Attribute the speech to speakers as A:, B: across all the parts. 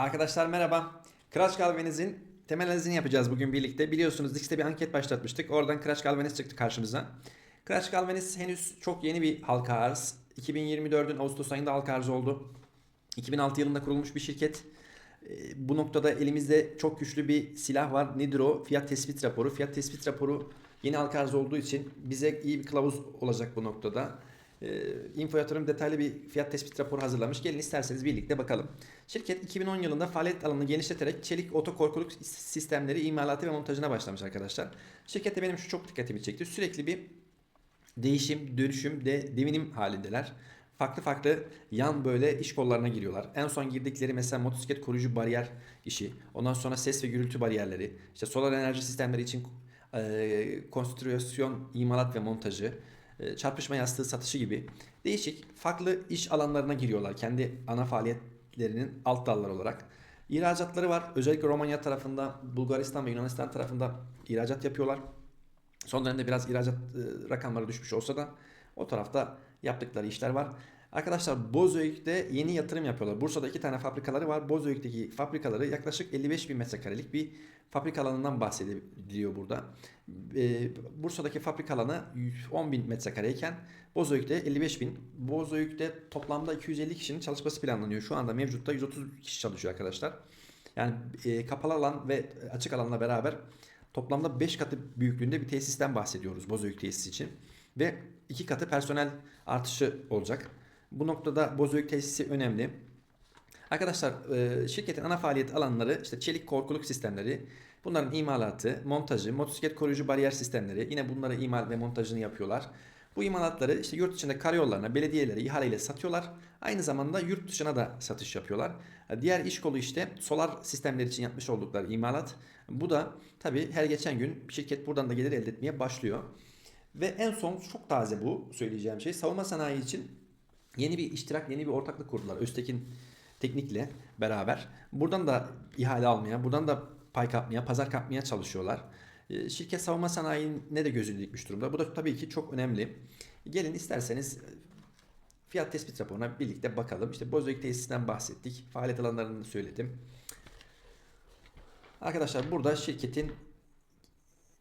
A: Arkadaşlar merhaba. Crash Galvaniz'in temel analizini yapacağız bugün birlikte. Biliyorsunuz Dix'te bir anket başlatmıştık. Oradan Crash Galvaniz çıktı karşımıza. Crash Galvaniz henüz çok yeni bir halka arz. 2024'ün Ağustos ayında halka arz oldu. 2006 yılında kurulmuş bir şirket. Ee, Bu noktada elimizde çok güçlü bir silah var. Nedir o? Fiyat tespit raporu. Fiyat tespit raporu yeni halka arz olduğu için bize iyi bir kılavuz olacak bu noktada. Ee, Info Yatırım detaylı bir fiyat tespit raporu hazırlamış. Gelin isterseniz birlikte bakalım. Şirket 2010 yılında faaliyet alanını genişleterek çelik otokorkuluk sistemleri imalatı ve montajına başlamış arkadaşlar. Şirkette benim şu çok dikkatimi çekti. Sürekli bir değişim, dönüşüm de devinim halindeler. Farklı farklı yan böyle iş kollarına giriyorlar. En son girdikleri mesela motosiklet koruyucu bariyer işi. Ondan sonra ses ve gürültü bariyerleri. işte solar enerji sistemleri için e, konstrüksiyon, imalat ve montajı. E, çarpışma yastığı satışı gibi değişik farklı iş alanlarına giriyorlar. Kendi ana faaliyetlerinin alt dalları olarak. İhracatları var. Özellikle Romanya tarafında, Bulgaristan ve Yunanistan tarafında ihracat yapıyorlar. Son dönemde biraz ihracat e, rakamları düşmüş olsa da o tarafta yaptıkları işler var. Arkadaşlar Bozüyük'te yeni yatırım yapıyorlar. Bursa'da iki tane fabrikaları var. Bozüyük'teki fabrikaları yaklaşık 55 bin metrekarelik bir fabrika alanından bahsediliyor burada. E, Bursa'daki fabrika alanı 10 bin metrekareyken Bozüyük'te 55 bin. Bozüyük'te toplamda 250 kişinin çalışması planlanıyor. Şu anda mevcutta 130 kişi çalışıyor arkadaşlar. Yani e, kapalı alan ve açık alanla beraber Toplamda 5 katı büyüklüğünde bir tesisten bahsediyoruz Bozüyük tesisi için. Ve 2 katı personel artışı olacak. Bu noktada Bozüyük tesisi önemli. Arkadaşlar e, şirketin ana faaliyet alanları işte çelik korkuluk sistemleri, bunların imalatı, montajı, motosiklet koruyucu bariyer sistemleri yine bunları imal ve montajını yapıyorlar. Bu imalatları işte yurt içinde karayollarına, belediyelere ihaleyle satıyorlar. Aynı zamanda yurt dışına da satış yapıyorlar. Diğer iş kolu işte solar sistemler için yapmış oldukları imalat. Bu da tabii her geçen gün şirket buradan da gelir elde etmeye başlıyor. Ve en son çok taze bu söyleyeceğim şey. Savunma sanayi için yeni bir iştirak, yeni bir ortaklık kurdular. Öztekin Teknik'le beraber. Buradan da ihale almaya, buradan da pay kapmaya, pazar kapmaya çalışıyorlar. Ee, Şirket savunma sanayine de gözünü dikmiş durumda. Bu da tabii ki çok önemli. Gelin isterseniz e, fiyat tespit raporuna birlikte bakalım. İşte Bozüyük tesisinden bahsettik. Faaliyet alanlarını söyledim. Arkadaşlar burada şirketin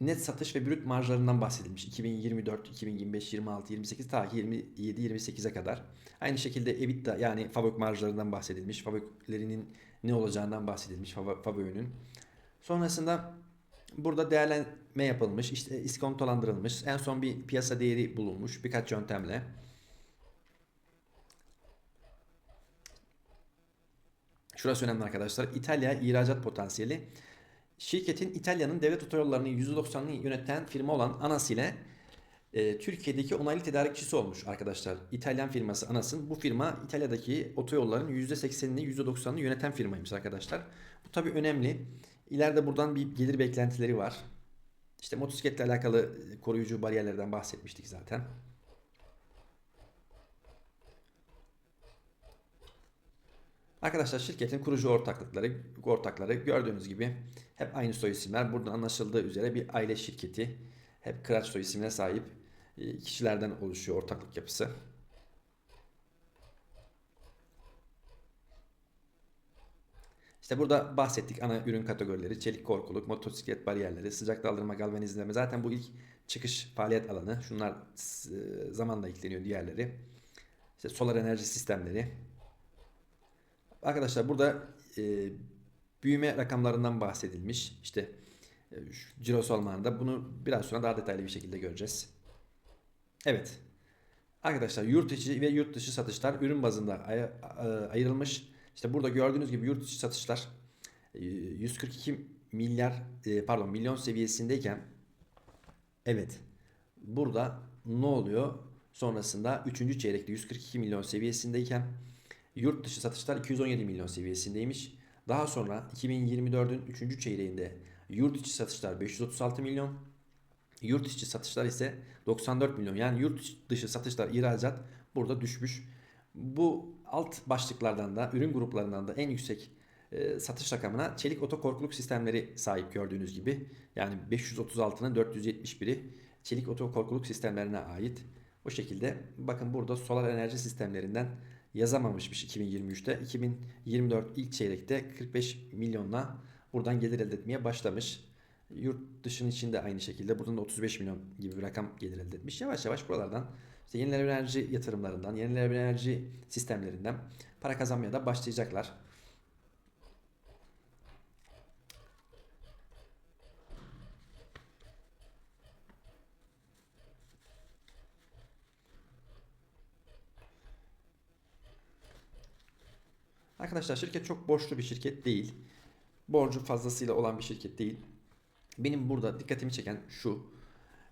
A: net satış ve brüt marjlarından bahsedilmiş. 2024, 2025, 26, 28 ta ki 27, 28'e kadar. Aynı şekilde EBITDA yani fabrik marjlarından bahsedilmiş. Fabriklerinin ne olacağından bahsedilmiş Fabö'nün. Sonrasında burada değerlenme yapılmış, işte iskontolandırılmış. En son bir piyasa değeri bulunmuş birkaç yöntemle. Şurası önemli arkadaşlar. İtalya ihracat potansiyeli. Şirketin İtalya'nın devlet otoyollarını %90'ını yöneten firma olan Anas ile e, Türkiye'deki onaylı tedarikçisi olmuş arkadaşlar. İtalyan firması Anas'ın. Bu firma İtalya'daki otoyolların %80'ini %90'ını yöneten firmaymış arkadaşlar. Bu tabii önemli. İleride buradan bir gelir beklentileri var. İşte motosikletle alakalı koruyucu bariyerlerden bahsetmiştik zaten. Arkadaşlar şirketin kurucu ortaklıkları, ortakları gördüğünüz gibi hep aynı soy isimler. Buradan anlaşıldığı üzere bir aile şirketi. Hep Kıraç soy isimine sahip e, kişilerden oluşuyor ortaklık yapısı. İşte burada bahsettik ana ürün kategorileri. Çelik korkuluk, motosiklet bariyerleri, sıcak daldırma, galvanizleme. Zaten bu ilk çıkış faaliyet alanı. Şunlar e, zamanla ekleniyor diğerleri. İşte solar enerji sistemleri. Arkadaşlar burada e, büyüme rakamlarından bahsedilmiş. İşte e, cirosu almanında bunu biraz sonra daha detaylı bir şekilde göreceğiz. Evet. Arkadaşlar yurt içi ve yurt dışı satışlar ürün bazında ay- ayrılmış. İşte burada gördüğünüz gibi yurt dışı satışlar 142 milyar pardon milyon seviyesindeyken evet burada ne oluyor? Sonrasında 3. çeyrekte 142 milyon seviyesindeyken yurt dışı satışlar 217 milyon seviyesindeymiş. Daha sonra 2024'ün 3. çeyreğinde yurt içi satışlar 536 milyon, yurt içi satışlar ise 94 milyon. Yani yurt dışı satışlar ihracat burada düşmüş. Bu alt başlıklardan da ürün gruplarından da en yüksek e, satış rakamına çelik otokorkuluk sistemleri sahip gördüğünüz gibi. Yani 536'nın 471'i çelik otokorkuluk sistemlerine ait. O şekilde bakın burada solar enerji sistemlerinden yazamamışmış 2023'te. 2024 ilk çeyrekte 45 milyonla buradan gelir elde etmeye başlamış. Yurt dışının içinde aynı şekilde buradan da 35 milyon gibi bir rakam gelir elde etmiş. Yavaş yavaş buralardan işte yenilenebilir enerji yatırımlarından, yenilenebilir enerji sistemlerinden para kazanmaya da başlayacaklar. Arkadaşlar şirket çok borçlu bir şirket değil. Borcu fazlasıyla olan bir şirket değil. Benim burada dikkatimi çeken şu.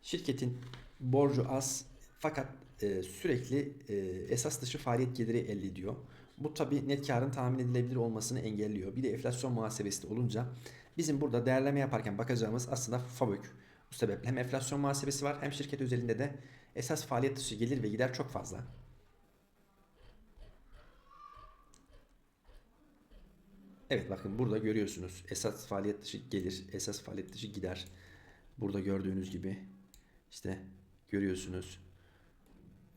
A: Şirketin borcu az fakat e, sürekli e, esas dışı faaliyet geliri elde ediyor. Bu tabi net karın tahmin edilebilir olmasını engelliyor. Bir de enflasyon muhasebesi olunca bizim burada değerleme yaparken bakacağımız aslında FABÖK. Bu sebeple hem enflasyon muhasebesi var hem şirket özelinde de esas faaliyet dışı gelir ve gider çok fazla. Evet bakın burada görüyorsunuz esas faaliyet dışı gelir, esas faaliyet dışı gider. Burada gördüğünüz gibi işte görüyorsunuz.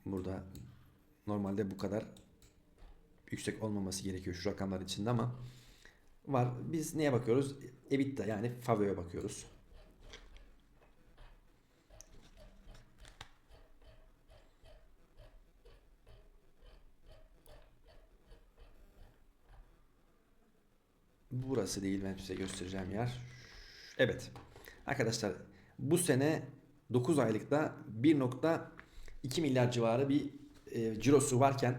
A: Burada normalde bu kadar yüksek olmaması gerekiyor şu rakamlar içinde ama var. Biz neye bakıyoruz? EBITDA yani FAVÖ'ye bakıyoruz. Burası değil ben size göstereceğim yer. Evet. Arkadaşlar bu sene 9 aylıkta 1.2 milyar civarı bir e, cirosu varken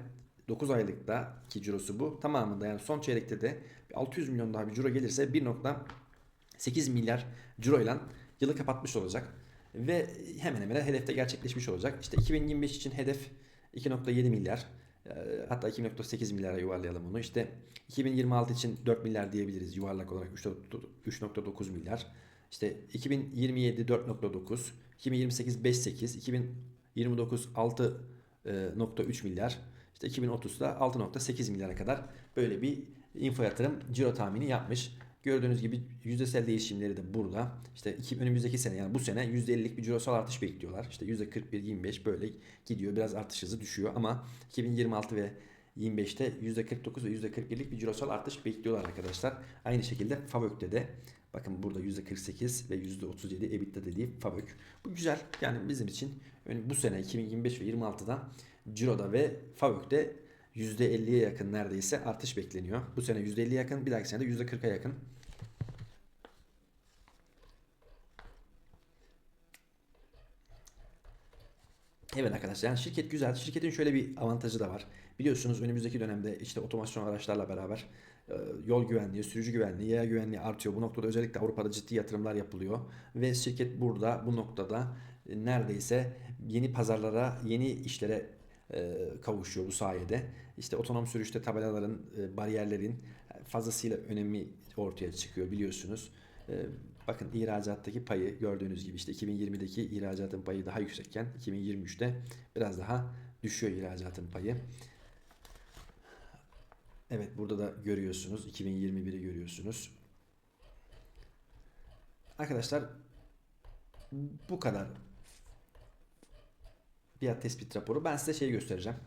A: 9 aylıkta ki cirosu bu tamamında yani son çeyrekte de 600 milyon daha bir ciro gelirse 1.8 milyar ciro ile yılı kapatmış olacak. Ve hemen hemen hedefte gerçekleşmiş olacak. İşte 2025 için hedef 2.7 milyar. Ee, hatta 2.8 milyara yuvarlayalım onu. İşte 2026 için 4 milyar diyebiliriz yuvarlak olarak 3.9 milyar. İşte 2027 4.9, 2028 5.8, 2029 6.3 milyar. İşte 2030'da 6.8 milyara kadar böyle bir info yatırım ciro tahmini yapmış. Gördüğünüz gibi yüzdesel değişimleri de burada. İşte iki, önümüzdeki sene yani bu sene %50'lik bir cirosal artış bekliyorlar. İşte %41-25 böyle gidiyor. Biraz artış hızı düşüyor ama 2026 ve 25'te %49 ve %41'lik bir cirosal artış bekliyorlar arkadaşlar. Aynı şekilde FAVÖK'te de bakın burada %48 ve %37 EBITDA dediği FAVÖK. Bu güzel. Yani bizim için bu sene 2025 ve 26'da Ciro'da ve FAVÖK'te %50'ye yakın neredeyse artış bekleniyor. Bu sene %50'ye yakın, bir dahaki sene de %40'a yakın. Evet arkadaşlar yani şirket güzel. Şirketin şöyle bir avantajı da var. Biliyorsunuz önümüzdeki dönemde işte otomasyon araçlarla beraber e, yol güvenliği, sürücü güvenliği, yaya güvenliği artıyor. Bu noktada özellikle Avrupa'da ciddi yatırımlar yapılıyor. Ve şirket burada bu noktada e, neredeyse yeni pazarlara, yeni işlere kavuşuyor bu sayede. İşte otonom sürüşte tabelaların, bariyerlerin fazlasıyla önemi ortaya çıkıyor biliyorsunuz. Bakın ihracattaki payı gördüğünüz gibi işte 2020'deki ihracatın payı daha yüksekken 2023'te biraz daha düşüyor ihracatın payı. Evet burada da görüyorsunuz 2021'i görüyorsunuz. Arkadaşlar bu kadar fiyat tespit raporu. Ben size şey göstereceğim.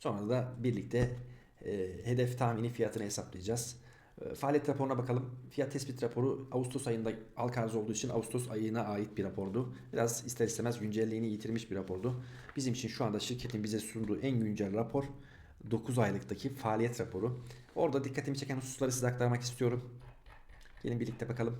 A: Sonra da birlikte e, hedef tahmini fiyatını hesaplayacağız. E, faaliyet raporuna bakalım. Fiyat tespit raporu Ağustos ayında halka arz olduğu için Ağustos ayına ait bir rapordu. Biraz ister istemez güncelliğini yitirmiş bir rapordu. Bizim için şu anda şirketin bize sunduğu en güncel rapor 9 aylıktaki faaliyet raporu. Orada dikkatimi çeken hususları size aktarmak istiyorum. Gelin birlikte bakalım.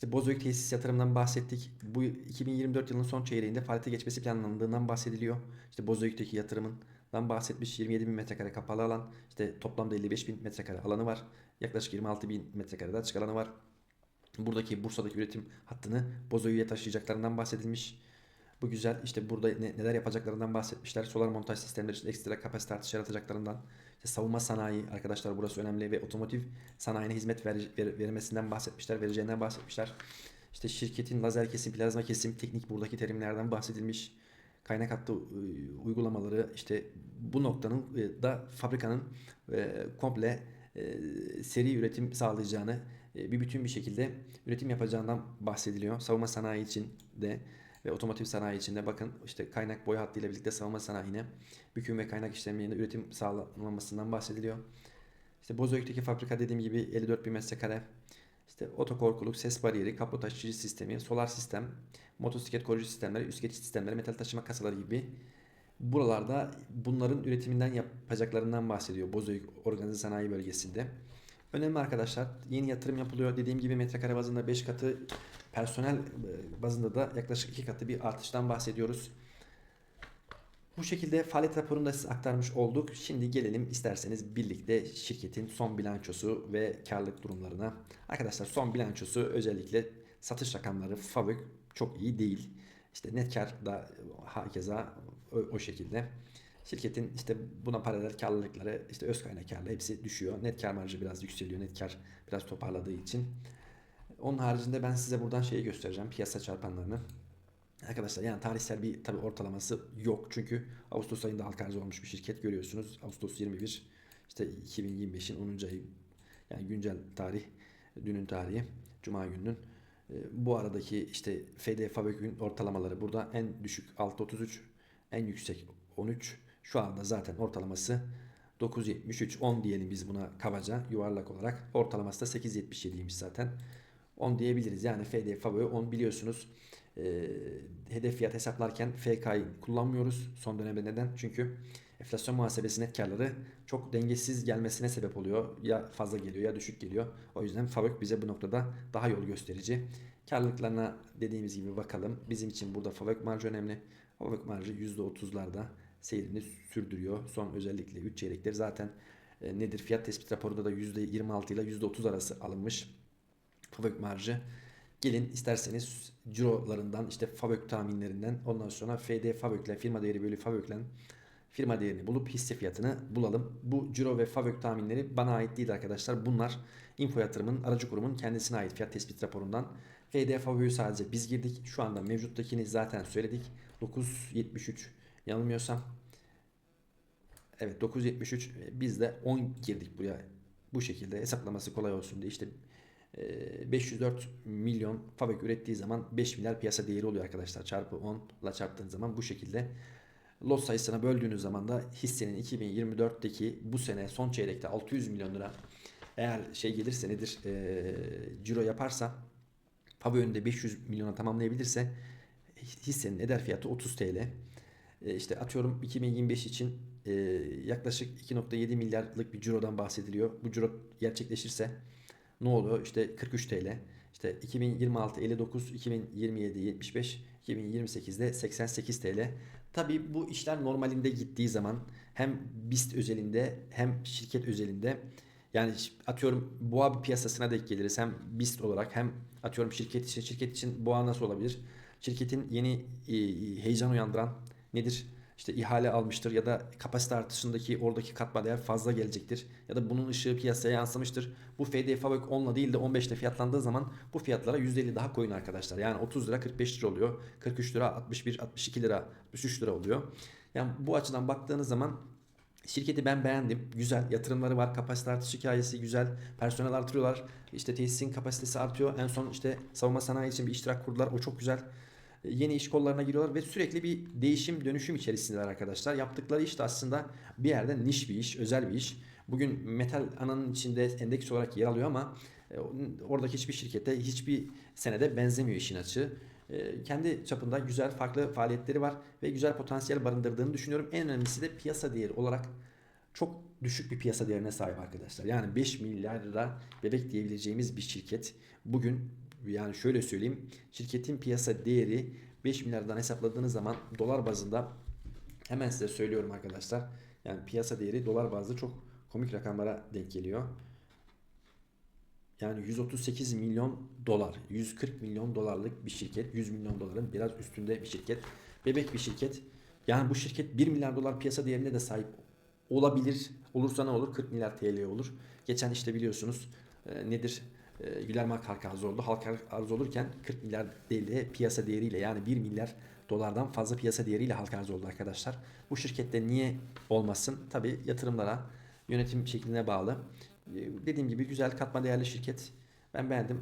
A: İşte Bozüyük tesis yatırımından bahsettik. Bu 2024 yılının son çeyreğinde faaliyete geçmesi planlandığından bahsediliyor. İşte Bozüyük'teki yatırımından bahsetmiş 27 bin metrekare kapalı alan. İşte toplamda 55 bin metrekare alanı var. Yaklaşık 26 bin metrekare açık alanı var. Buradaki Bursa'daki üretim hattını Bozüyük'e taşıyacaklarından bahsedilmiş. Bu güzel. İşte burada ne, neler yapacaklarından bahsetmişler. Solar montaj sistemleri için ekstra kapasite artışı yaratacaklarından. İşte savunma sanayi arkadaşlar burası önemli ve otomotiv sanayine hizmet ver, ver, vermesinden bahsetmişler. Vereceğinden bahsetmişler. İşte şirketin lazer kesim, plazma kesim, teknik buradaki terimlerden bahsedilmiş. Kaynak hattı uygulamaları işte bu noktanın e, da fabrikanın e, komple seri üretim sağlayacağını bir bütün bir şekilde üretim yapacağından bahsediliyor. Savunma sanayi için de ve otomotiv sanayi içinde bakın işte kaynak boya hattıyla birlikte savunma sanayine büküm ve kaynak işlemlerinde üretim sağlanmasından bahsediliyor. İşte Bozüyük'teki fabrika dediğim gibi 54 bin metrekare. İşte otokorkuluk, ses bariyeri, kapı taşıyıcı sistemi, solar sistem, motosiklet koruyucu sistemleri, üst geçiş sistemleri, metal taşıma kasaları gibi buralarda bunların üretiminden yapacaklarından bahsediyor Bozüyük Organize Sanayi Bölgesi'nde. Önemli arkadaşlar. Yeni yatırım yapılıyor. Dediğim gibi metrekare bazında 5 katı, personel e, bazında da yaklaşık 2 katı bir artıştan bahsediyoruz. Bu şekilde faaliyet raporunu da size aktarmış olduk. Şimdi gelelim isterseniz birlikte şirketin son bilançosu ve karlılık durumlarına. Arkadaşlar son bilançosu özellikle satış rakamları FAVÖK çok iyi değil. İşte net kar da hakeza o, o şekilde. Şirketin işte buna paralel karlılıkları işte öz kaynak karlı hepsi düşüyor. Net kar marjı biraz yükseliyor. Net kar biraz toparladığı için. Onun haricinde ben size buradan şeyi göstereceğim. Piyasa çarpanlarını. Arkadaşlar yani tarihsel bir tabi ortalaması yok. Çünkü Ağustos ayında halka arz olmuş bir şirket görüyorsunuz. Ağustos 21 işte 2025'in 10. ayı yani güncel tarih dünün tarihi Cuma gününün. E, Bu aradaki işte FD Fabök'ün ortalamaları burada en düşük 6.33 en yüksek 13 şu anda zaten ortalaması 9.73 10 diyelim biz buna kabaca yuvarlak olarak ortalaması da 8.77'ymiş zaten 10 diyebiliriz yani FD Fabö 10 biliyorsunuz e, hedef fiyat hesaplarken FK'yı kullanmıyoruz son dönemde neden? Çünkü enflasyon muhasebesi net karları çok dengesiz gelmesine sebep oluyor. Ya fazla geliyor ya düşük geliyor. O yüzden Favök bize bu noktada daha yol gösterici. Karlılıklarına dediğimiz gibi bakalım. Bizim için burada Favök marjı önemli. Favök marjı %30'larda seyrini sürdürüyor. Son özellikle 3 çeyrekleri zaten e, nedir? Fiyat tespit raporunda da %26 ile %30 arası alınmış. Favök marjı Gelin isterseniz cirolarından işte Fabök tahminlerinden ondan sonra FD Fabök'le firma değeri bölü Fabök'le firma değerini bulup hisse fiyatını bulalım. Bu ciro ve Fabök tahminleri bana ait değil arkadaşlar. Bunlar Info Yatırım'ın aracı kurumun kendisine ait fiyat tespit raporundan. FD Fabök'ü sadece biz girdik. Şu anda mevcuttakini zaten söyledik. 9.73 yanılmıyorsam. Evet 9.73 biz de 10 girdik buraya. Bu şekilde hesaplaması kolay olsun diye işte 504 milyon fabrik ürettiği zaman 5 milyar piyasa değeri oluyor arkadaşlar. Çarpı 10 ile çarptığınız zaman bu şekilde lot sayısına böldüğünüz zaman da hissenin 2024'teki bu sene son çeyrekte 600 milyon lira eğer şey gelirse nedir e, ciro yaparsa Fabi önünde 500 milyona tamamlayabilirse hissenin eder fiyatı 30 TL. E, işte atıyorum 2025 için e, yaklaşık 2.7 milyarlık bir cirodan bahsediliyor. Bu ciro gerçekleşirse ne oluyor? İşte 43 TL. İşte 2026 59, 2027 75, 2028'de 88 TL. Tabi bu işler normalinde gittiği zaman hem BIST özelinde hem şirket özelinde yani atıyorum boğa piyasasına denk geliriz hem BIST olarak hem atıyorum şirket için şirket için boğa nasıl olabilir? Şirketin yeni e, heyecan uyandıran nedir? İşte ihale almıştır ya da kapasite artışındaki oradaki katma değer fazla gelecektir. Ya da bunun ışığı piyasaya yansımıştır. Bu FD Fabrik 10 ile değil de 15 ile fiyatlandığı zaman bu fiyatlara %50 daha koyun arkadaşlar. Yani 30 lira 45 lira oluyor. 43 lira 61 62 lira 63 lira oluyor. Yani bu açıdan baktığınız zaman Şirketi ben beğendim. Güzel. Yatırımları var. Kapasite artış hikayesi güzel. Personel artırıyorlar. İşte tesisin kapasitesi artıyor. En son işte savunma sanayi için bir iştirak kurdular. O çok güzel yeni iş kollarına giriyorlar ve sürekli bir değişim dönüşüm içerisindeler arkadaşlar. Yaptıkları iş de aslında bir yerde niş bir iş, özel bir iş. Bugün metal ananın içinde endeks olarak yer alıyor ama e, oradaki hiçbir şirkette hiçbir senede benzemiyor işin açığı. E, kendi çapında güzel farklı faaliyetleri var ve güzel potansiyel barındırdığını düşünüyorum. En önemlisi de piyasa değeri olarak çok düşük bir piyasa değerine sahip arkadaşlar. Yani 5 milyar lira bebek diyebileceğimiz bir şirket bugün yani şöyle söyleyeyim şirketin piyasa değeri 5 milyardan hesapladığınız zaman dolar bazında hemen size söylüyorum arkadaşlar. Yani piyasa değeri dolar bazlı çok komik rakamlara denk geliyor. Yani 138 milyon dolar, 140 milyon dolarlık bir şirket, 100 milyon doların biraz üstünde bir şirket, bebek bir şirket. Yani bu şirket 1 milyar dolar piyasa değerine de sahip olabilir. Olursa ne olur? 40 milyar TL olur. Geçen işte biliyorsunuz e, nedir? E, Güler arz oldu. Halka arz olurken 40 milyar TL piyasa değeriyle yani 1 milyar dolardan fazla piyasa değeriyle halka arz oldu arkadaşlar. Bu şirkette niye olmasın? Tabi yatırımlara, yönetim şekline bağlı. E, dediğim gibi güzel katma değerli şirket. Ben beğendim.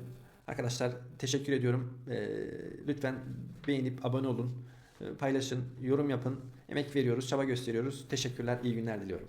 A: Arkadaşlar teşekkür ediyorum. Ee, lütfen beğenip abone olun. Ee, paylaşın, yorum yapın. Emek veriyoruz, çaba gösteriyoruz. Teşekkürler, iyi günler diliyorum.